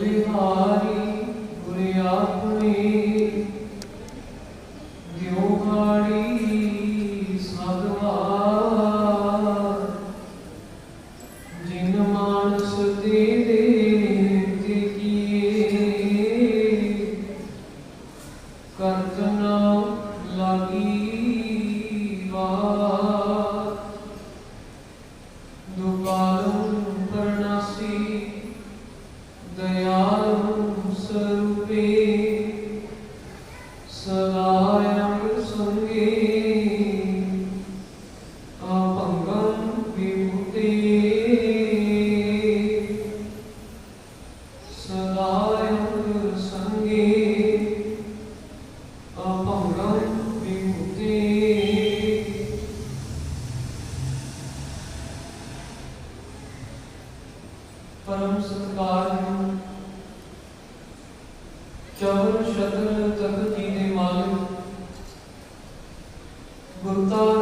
ਬਲਿਹਾਰੀ Był to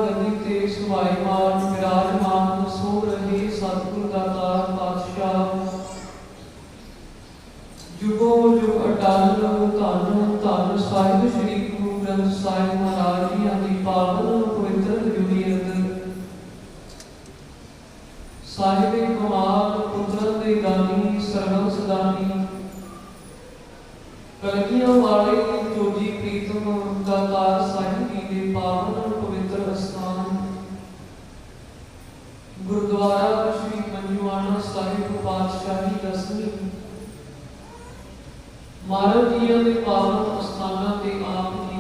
ਮਹਾਰਾਜ ਦੇ ਪਾਵਨ ਅਸਥਾਨਾਂ ਤੇ ਆਪ ਜੀ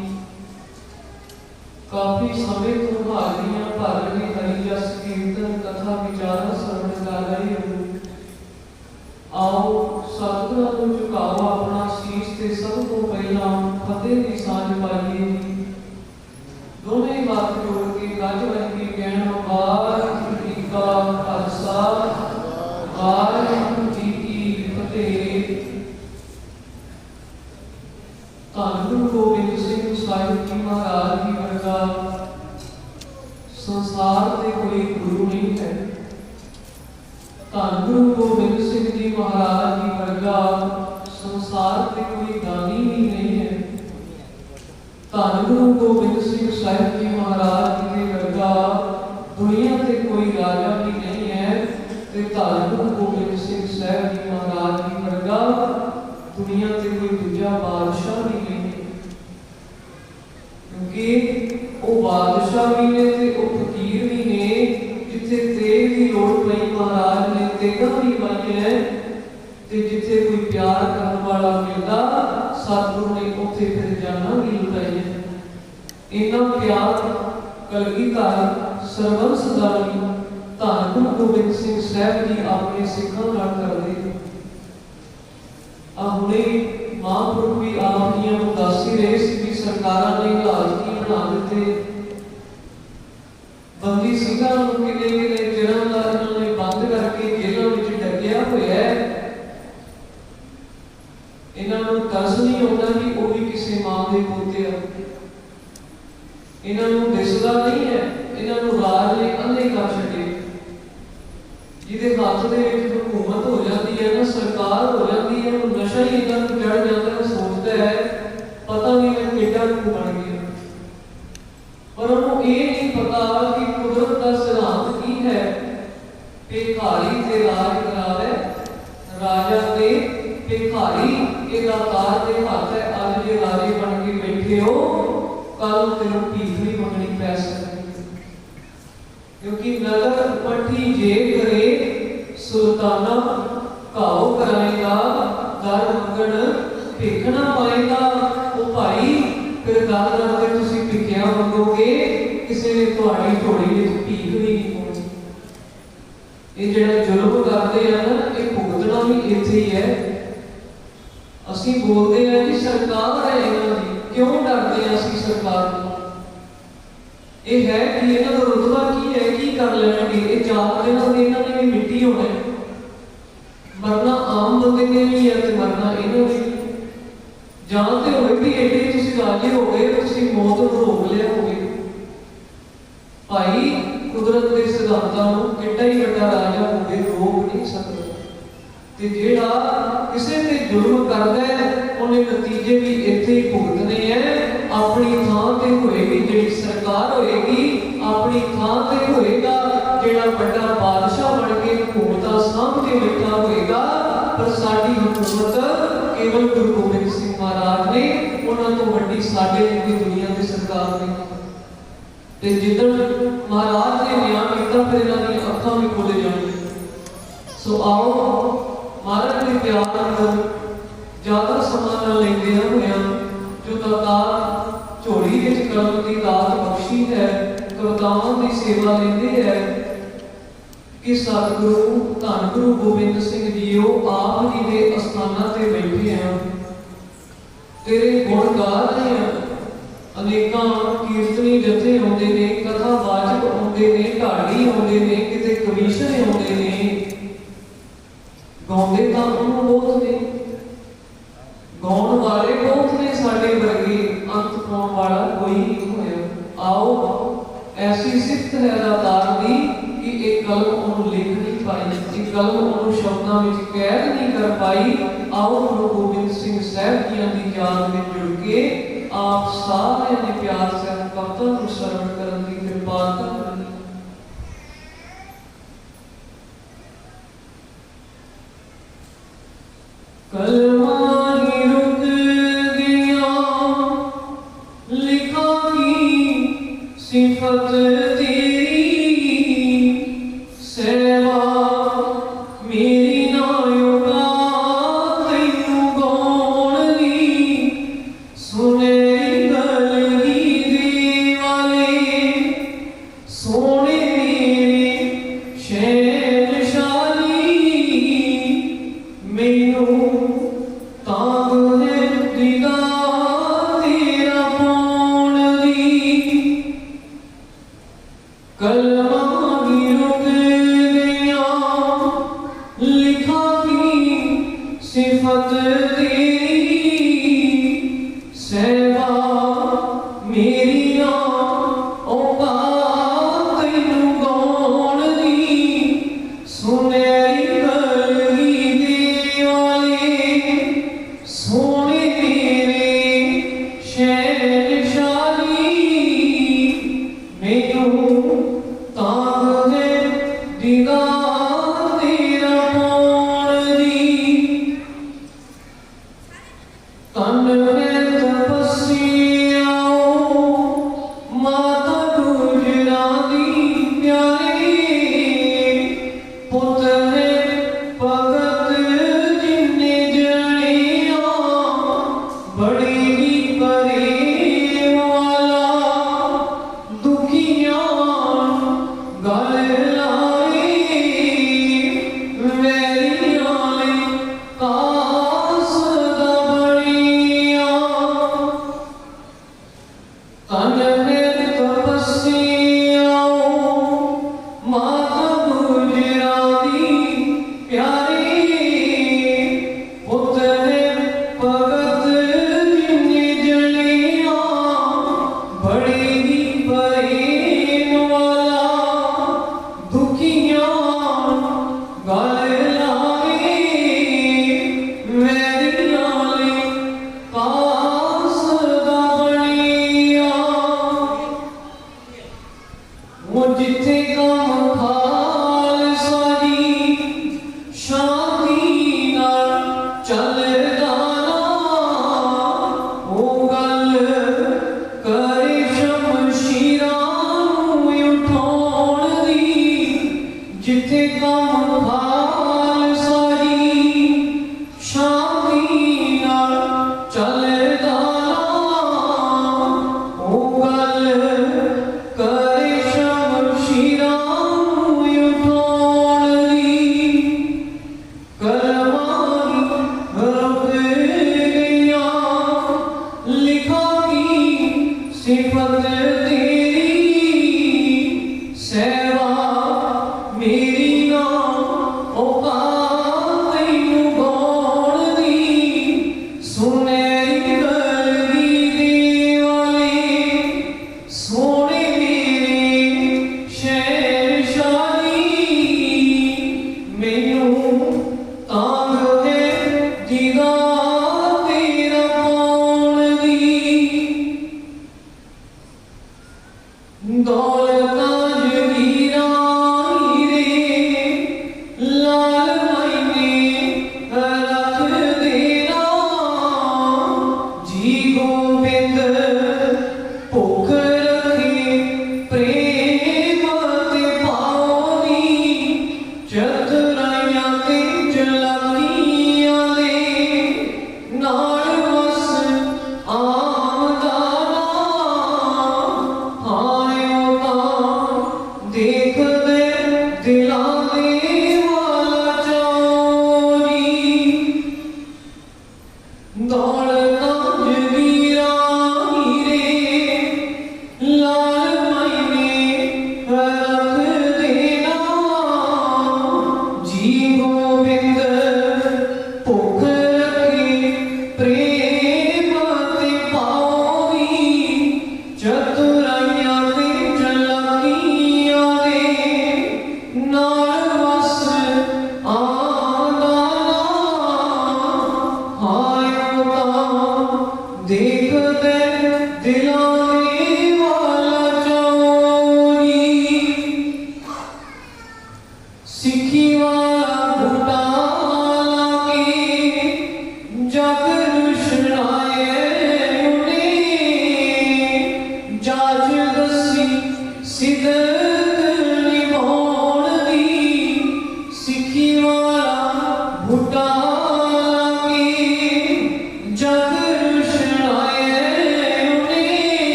ਕਾਫੀ ਸਮੇਂ ਤੋਂ ਹਾਜ਼ਰੀਆਂ ਭਰ ਰਹੇ ਹਰੀ ਜਸ ਕੀਰਤਨ ਕਥਾ ਵਿਚਾਰ ਸਰਵਣ ਕਰ ਰਹੇ ਹੋ। ਆਓ ਸਤਿਗੁਰਾਂ ਨੂੰ ਝੁਕਾਓ ਆਪਣਾ ਸੀਸ ਤੇ ਸਭ ਤੋਂ ਪਹਿਲਾਂ ਫਤਿਹ ਦੀ ਸਾਂਝ ਪਾਈਏ। ਦੋਵੇਂ ਹੱਥ ਜੋੜ ਕੇ ਗੱਜ ਵੱਜ ਕੇ ਕਹਿਣ, ਵਾਹਿਗੁਰੂ ਜੀ ਕਾ ਖਾਲਸਾ, ਵਾਹਿਗੁਰੂ ਜੀ ਕੀ ਫਤਿਹ ਧੰਨ ਗੁਰੂ ਗੋਬਿੰਦ ਸਿੰਘ ਜੀ ਮਹਾਰਾਜ ਜੀ ਵਰਗਾ। ਸੰਸਾਰ ਤੇ ਕੋਈ ਗੁਰੂ ਨਹੀਂ ਹੈ। ਧੰਨ ਗੁਰੂ ਗੋਬਿੰਦ ਸਿੰਘ ਜੀ ਮਹਾਰਾਜ ਜੀ ਵਰਗਾ। ਸੰਸਾਰ ਤੇ ਕੋਈ ਦਾਨੀ ਵੀ ਨਹੀਂ ਹੈ। ਧੰਨ ਗੁਰੂ ਗੋਬਿੰਦ ਸਿੰਘ ਸਾਹਿਬ ਵੀ ਮੰਨਿਆ ਤੇ ਜਿੱਥੇ ਕੋਈ ਪਿਆਰ ਕਰਨ ਵਾਲਾ ਮਿਲਦਾ, ਸਤਿਗੁਰੂ ਨੇ ਉੱਥੇ ਫਿਰ ਜਾਨਾਂ ਵੀ ਲੁਟਾਈ ਹੈ ਇਹਨਾਂ ਪਿਆਰ, ਕਲਗੀਧਰ ਸਰਵੰ ਸਦਾਈ ਧੰਨ ਗੁਰੂ ਗੋਬਿੰਦ ਸਿੰਘ ਸਾਹਿਬ ਜੀ ਆਪਣੇ ਸਿੱਖਾਂ ਨਾਲ ਕਰਦੇ। ਆ ਹੁਣੇ ਮਹਾਂਪੁਰਖ ਵੀ ਆਪ ਦੀਆਂ ਨੂੰ ਦੱਸ ਹੀ ਰਹੇ ਸੀ ਵੀ ਸਰਕਾਰਾਂ ਨੇ ਹਾਲਾਤ ਕੀ ਬਣਾ ਦਿੱਤੇ। ਬੰਦੀ ਸਿੰਘਾਂ ਨੂੰ ਕਿਲੇ ਕਿਲੇ ਜਿਹੜਾ ਦਾ ਇਹਨਾਂ ਨੇ ਬੰਦ ਕਰਕੇ ਜੇਲ੍ਹਾਂ ਵਿੱਚ ਡੱਕਿਆ ਹੋਇਆ ਹੈ ਇਹਨਾਂ ਨੂੰ ਤਰਸ ਨਹੀਂ ਆਉਂਦਾ ਕਿ ਉਹ ਵੀ ਕਿਸੇ ਮਾਂ ਦੇ ਪੋਤੇ ਆ ਇਹਨਾਂ ਨੂੰ ਦਿਸਦਾ ਨਹੀਂ ਹੈ, ਇਹਨਾਂ ਨੂੰ ਰਾਜ ਨੇ ਅੰਨੇ ਕਰ ਛੱਡੇ। ਜਿਹਦੇ ਹੱਥ ਦੇ ਵਿੱਚ ਹਕੂਮਤ ਹੋ ਜਾਂਦੀ ਹੈ, ਨਾ ਸਰਕਾਰ ਹੋ ਜਾਂਦੀ ਹੈ, ਉਹ ਨਸ਼ਾ ਹੀ ਇਹਨਾਂ ਨੂੰ ਚੜ ਜਾਂਦਾ ਹੈ ਸੋਚਦਾ ਹੈ, ਪਤਾ ਨਹੀਂ ਮੈਂ ਕਿੱਡਾ ਨੂੰ ਬਣ ਗਿਆ। ਪਰ ਉਹਨੂੰ ਇਹ ਨਹੀਂ ਪਤਾ ਕਿ ਕੁਦਰਤ ਦਾ ਸਿਧਾਂਤ ਕੀ ਹੈ ਭਿਖਾਰੀ ਤੇ ਰਾਜ ਕਰਾਵੇ, ਰਾਜਾ ਤੇ ਭਿਖਾਰੀ ਇਹ ਦਾਤਾਰ ਦੇ ਹੱਥ ਹੈ, ਅੱਜ ਜੇ ਰਾਜੇ ਬਣ ਕੇ ਬੈਠੇ ਹੋ ਕੱਲ ਤੈਨੂੰ ਭੀਖ ਵੀ ਮੰਗਣੀ ਪੈ ਸਕਦੀ ਕਿਉਂਕਿ ਨਗਰ ਪੱਠੀ ਜੇ ਕਰੇ, ਸੁਲਤਾਨਾ ਘਾਉ ਕਰਾਏਗਾ ਦਰ ਮੰਗਣ ਭਿੱਖ ਪਾਏਗਾ। ਉਹ ਭਾਈ, ਫਿਰ ਗੱਲ ਕਰਦੇ ਤੁਸੀਂ ਭਿੱਖਿਆ ਮੰਗੋਗੇ, ਕਿਸੇ ਨੇ ਤੁਹਾਡੀ ਝੋਲੀ ਵਿੱਚ ਭੀਖ ਵੀ ਨਹੀਂ ਪਾਉਣੀ। ਇਹ ਜਿਹੜਾ ਜ਼ੁਲਮ ਕਰਦੇ ਆ ਨਾ, ਇਹ ਭੁਗਤਣਾ ਵੀ ਇੱਥੇ ਹੀ ਹੈ। ਅਸੀਂ ਬੋਲਦੇ ਆ ਕਿ ਸਰਕਾਰ ਹੈ। ਕਿਉਂ ਡਰਦੇ ਅਸੀਂ ਸਰਕਾਰ ਤੋਂ ਇਹ ਹੈ ਕਿ ਇਹਨਾਂ ਦਾ ਰੁਤਬਾ ਕੀ ਹੈ, ਕੀ ਕਰ ਲੈਣਗੇ? ਇਹ ਜਾਤ ਦੇ ਨਾਲ ਇਹਨਾਂ ਨੇ ਵੀ ਮਿੱਟੀ ਹੋਣਾ ਮਰਨਾ ਆਮ ਬੰਦੇ ਨੇ ਵੀ ਹੈ ਤੇ ਮਰਨਾ ਇਹਨਾਂ ਨੇ ਜਾਂ ਤੇ ਹੋਵੇ ਵੀ ਐਡੇ ਤੁਸੀਂ ਰਾਜੀ ਹੋ ਗਏ ਤੁਸੀਂ ਮੌਤ ਨੂੰ ਰੋਕ ਲਿਆ ਹੋਵੇ। ਭਾਈ ਕੁਦਰਤ ਦੇ ਸਿਧਾਂਤਾਂ ਨੂੰ ਕਿੱਡਾ ਹੀ ਵੱਡਾ ਰਾਜਾ ਹੋਵੇ, ਰੋਕ ਨਹੀਂ ਸਕਦਾ। ਤੇ ਜਿਹੜਾ ਕਿਸੇ ਤੇ ਜ਼ੁਲਮ ਕਰਦਾ ਹੈ, ਉਹਨੇ ਨਤੀਜੇ ਵੀ ਇੱਥੇ ਹੀ ਭੁਗਤਣੇ ਹੈ। ਆਪਣੀ ਥਾਂ ਤੇ ਹੋਏਗੀ ਜਿਹੜੀ ਸਰਕਾਰ ਹੋਏਗੀ, ਆਪਣੀ ਥਾਂ ਤੇ ਹੋਏਗਾ ਜਿਹੜਾ ਵੱਡਾ ਬਾਦਸ਼ਾਹ ਬਣ ਕੇ ਹਕੂਮਤਾਂ ਸਾਂਭ ਬੈਠਾ ਹੋਏਗਾ। ਪਰ ਸਾਡੀ ਹਕੂਮਤ ਕੇਵਲ ਗੁਰੂ ਗੋਬਿੰਦ ਸਿੰਘ ਮਹਾਰਾਜ ਨੇ ਉਹਨਾਂ ਤੋਂ ਵੱਡੀ ਸਾਡੇ ਦੀ ਦੁਨੀਆ ਦੀ ਸਰਕਾਰ ਨਹੀਂ ਤੇ ਜਿੱਦਣ ਮਹਾਰਾਜ ਨੇ ਨਿਆਂ ਕੀਤਾ, ਫਿਰ ਇਹਨਾਂ ਦੀਆਂ ਅੱਖਾਂ ਵੀ ਖੁੱਲ ਜਾਣਗੀਆਂ ਸੋ ਆਓ ਮਹਾਰਾਜ ਦੇ ਪਿਆਰ ਨੂੰ ਜ਼ਿਆਦਾ ਸਮਾਂ ਨਾ ਲੈਂਦੇ ਹੋਇਆਂ ਜੋ ਦਾਤਾਰ ਝੋਲੀ ਵਿੱਚ ਕਲਮ ਦੀ ਦਾਤ ਬਖਸ਼ੀ ਹੈ ਕਵਿਤਾਵਾਂ ਦੀ ਸੇਵਾ ਲੈਂਦੇ ਹੈ, ਕਿ ਸਤਿਗੁਰੂ ਧੰਨ ਗੁਰੂ ਗੋਬਿੰਦ ਸਿੰਘ ਜੀਓ ਆਪ ਜੀ ਦੇ ਅਸਥਾਨਾਂ ਤੇ ਬੈਠੇ ਹਨ ਤੇਰੇ ਗੁਣ ਗਾ ਰਹੇ ਹਨ ਅਨੇਕਾਂ ਕੀਰਤਨੀ ਜਥੇ ਆਉਂਦੇ ਨੇ, ਕਥਾ ਵਾਚਕ ਆਉਂਦੇ ਨੇ, ਢਾਡੀ ਆਉਂਦੇ ਨੇ, ਕਿਤੇ ਕਮਿਸ਼ਨ ਆਉਂਦੇ ਨੇ ਗਾਉਂਦੇ ਤਾਂ ਉਹਨੂੰ ਬਹੁਤ ਨੇ। ਗਾਉਣ ਵਾਲੇ ਬਹੁਤ ਨੇ ਸਾਡੇ ਵਰਗੇ, ਅੰਤ ਪਾਉਣ ਵਾਲਾ ਕੋਈ ਨਹੀਂ ਹੋਇਆ। ਆਓ, ਐਸੀ ਸਿੱਖਤ ਹੈ ਦਾਤਾਰ ਦੀ ਕਿ ਇਹ ਕਲਮ ਉਹਨੂੰ ਲਿਖ ਨਹੀਂ ਪਾਈ, ਇਹ ਕਲਮ ਉਹਨੂੰ ਸ਼ਬਦਾਂ ਵਿੱਚ ਕੈਦ ਨਹੀਂ ਕਰ ਪਾਈ। ਆਓ, ਗੁਰੂ ਗੋਬਿੰਦ ਸਿੰਘ ਸਾਹਿਬ ਜੀਆਂ ਦੀ ਯਾਦ ਵਿੱਚ ਜੁੜ ਕੇ ਆਪ ਸਾਰਿਆਂ ਨੇ ਪਿਆਰ ਸਹਿਤ ਕਵਤਾ ਨੂੰ ਸਰਵਣ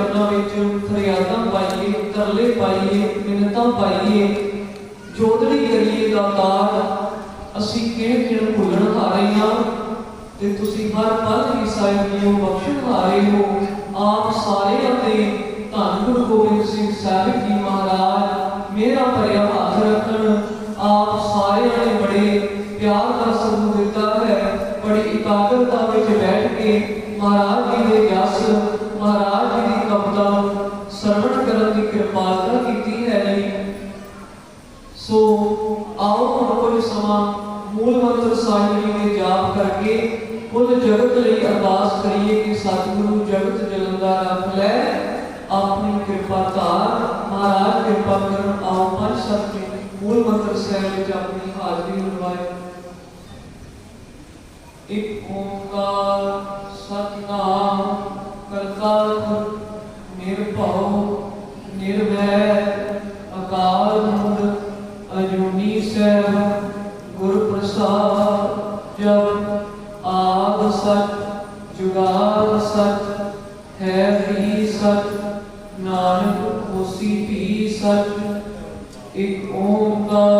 ਚਰਨਾਂ ਵਿੱਚ ਫਰਿਆਦਾਂ ਪਾਈਏ, ਤਰਲੇ ਪਾਈਏ, ਮਿੰਨਤਾਂ ਪਾਈਏ। ਜੋਦੜੀ ਕਰੀਏ ਦਾ ਅਸੀਂ ਕਿਹੜੇ ਕਿਹੜੇ ਭੁੱਲਣ ਹਾਰੇ ਹਾਂ? ਤੇ ਤੁਸੀਂ ਹਰ ਪਲ ਹੀ ਸਾਹਿਬ ਜੀ ਬਖਸ਼ਣ ਹਾਰੇ ਹੋ। ਆਪ ਸਾਰਿਆਂ ਦੇ ਧੰਨ ਗੁਰੂ ਗੋਬਿੰਦ ਸਿੰਘ ਸਾਹਿਬ ਜੀ ਮਹਾਰਾਜ, ਮੇਰਾ ਭਰਿਆ ਹੱਥ ਰੱਖਣ। ਆਪ ਸਾਰਿਆਂ ਨੇ ਬੜੇ ਪਿਆਰ ਦਾ ਸਬੂਤ ਦਿੱਤਾ ਹੈ। ਬੜੀ ਇਕਾਗਰਤਾ ਵਿੱਚ ਬੈਠ ਕੇ ਮਹਾਰਾਜ ਜੀ ਦੇ ਜਸ ਮਹਾਰਾਜ ਜੀ ਕਵਿਤਾ ਸਰਵਣ ਕਰਨ ਦੀ ਕਿਰਪਾਲਤਾ ਕੀਤੀ ਹੈ ਜੀ ਸੋ ਆਓ ਹੁਣ ਕੁਝ ਸਮਾਂ ਮੂਲ ਮੰਤਰ ਸਾਹਿਬ ਜੀ ਦੇ ਜਾਪ ਕਰਕੇ ਕੁੱਲ ਜਗਤ ਲਈ ਅਰਦਾਸ ਕਰੀਏ ਕਿ ਸਤਿਗੁਰੂ ਜਗਤ ਜਲੰਦਾ ਰੱਖ ਲੈ, ਆਪਣੀ ਕਿਰਪਾ ਧਾਰ, ਮਹਾਰਾਜ ਕਿਰਪਾ ਕਰਨ ਆਓ ਪੰਜ ਸੱਤ ਜੀ ਮੂਲ ਮੰਤਰ ਸਾਹਿਬ ਵਿੱਚ ਆਪਣੀ ਹਾਜ਼ਰੀ ਲਗਵਾਏ ਇੱਕ ਓੰਕਾਰ ਸਤਨਾਮ ਕਰਤਾ ਪੁਰਖ ਨਿਰਭਉ ਨਿਰਵੈਰ ਅਕਾਲ ਮੂਰਤ ਅਜੂਨੀ ਸੈਭ ਗੁਰ ਪ੍ਰਸਾਦ ਜਪ, ਆਦ ਸਚ ਜੁਗਾਦ ਸਚ ਹੈ ਵੀ ਸਚ ਨਾਨਕ ਹੋਸੀ ਵੀ ਸਚ ਇਕ ਓੰਕਾਰ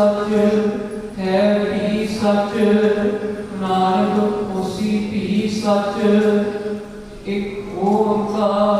ਸਚ ਹੈ ਵੀ ਸਚ ਨਾਨਕ ਹੋਸੀ ਵੀ ਸਚ ਇਕ ਓੰਕਾਰ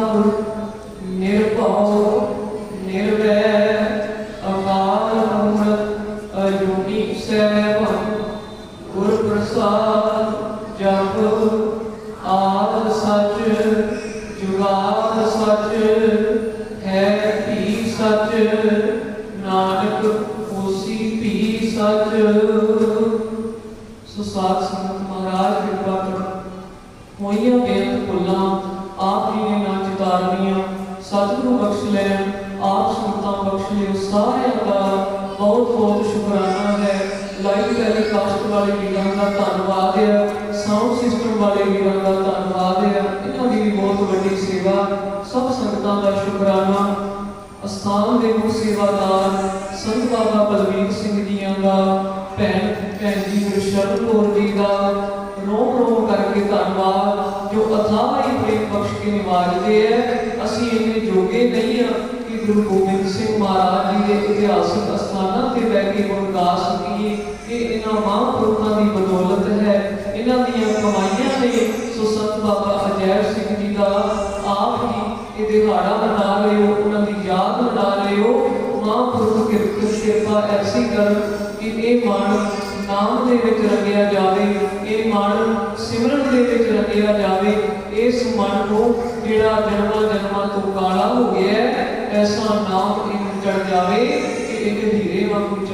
ਕਰਤਾ ਸੰਤਾਂ ਸਾਰਿਆਂ ਦਾ ਬਹੁਤ ਬਹੁਤ ਸ਼ੁਕਰਾਨਾ ਹੈ। ਲਾਈਵ ਟੈਲੀਕਾਸਟ ਵਾਲੇ ਵੀਰਾਂ ਦਾ ਧੰਨਵਾਦ ਹੈ। ਸਾਊਂਡ ਸਿਸਟਮ ਵਾਲੇ ਵੀਰਾਂ ਦਾ ਧੰਨਵਾਦ ਹੈ। ਇਹਨਾਂ ਦੀ ਵੀ ਬਹੁਤ ਵੱਡੀ ਸੇਵਾ, ਸਭ ਸੰਗਤਾਂ ਦਾ ਸ਼ੁਕਰਾਨਾ। ਅਸਥਾਨ ਦੇ ਮੁਖ ਸੇਵਾਦਾਰ ਸੰਤ ਬਾਬਾ ਬਲਵੀਰ ਸਿੰਘ ਜੀਆਂ ਦਾ, ਭੈਣ ਭੈਣ ਜੀ ਗੁਰਸ਼ਰਨ ਕੌਰ ਜੀ ਦਾ ਰੋਮ ਰੋਮ ਕਰਕੇ ਧੰਨਵਾਦ, ਜੋ ਅਥਾਹ ਹੀ ਪ੍ਰੇਮ ਬਖਸ਼ ਕੇ ਨਿਵਾਜਦੇ ਹੈ। ਅਸੀਂ ਇੰਨੇ ਜੋਗੇ ਨਹੀਂ ਹਾਂ। ਗੁਰੂ ਗੋਬਿੰਦ ਸਿੰਘ ਮਹਾਰਾਜ ਜੀ ਦੇ ਇਤਿਹਾਸਕ ਅਸਥਾਨਾਂ ਤੇ ਬਹਿ ਕੇ ਗੁਣ ਗਾ ਇਹ ਇਹਨਾਂ ਮਹਾਂਪੁਰਖਾਂ ਦੀ ਬਦੌਲਤ ਹੈ। ਇਹਨਾਂ ਦੀਆਂ ਕਮਾਈਆਂ ਨੇ ਸੋ ਸੰਤ ਬਾਬਾ ਅਜੈਬ ਸਿੰਘ ਜੀ ਦਾ ਆਪ ਹੀ ਇਹ ਦਿਹਾੜਾ ਮਨਾ ਰਹੇ ਹੋ ਉਹਨਾਂ ਦੀ ਯਾਦ ਮਨਾ ਰਹੇ ਹੋ ਮਹਾਂਪੁਰਖ ਕਿਰਪਾ ਕਿਰਪਾ ਐਸੀ ਕਰ ਕਿ ਇਹ ਮਨ ਨਾਮ ਦੇ ਵਿੱਚ ਰੰਗਿਆ ਜਾਵੇ ਇਹ ਮਨ ਸਿਮਰਨ ਦੇ ਵਿੱਚ ਰੰਗਿਆ ਜਾਵੇ। ਇਸ ਮਨ ਨੂੰ ਜਿਹੜਾ ਜਨਮਾਂ ਜਨਮਾਂ ਤੋਂ ਕਾਲਾ ਹੋ ਗਿਆ ਹੈ, ਐਸਾ ਨਾਮ ਇਹਨੂੰ ਚੜ ਜਾਵੇ ਕਿ ਇਹ ਹੀਰੇ ਵਾਂਗੂ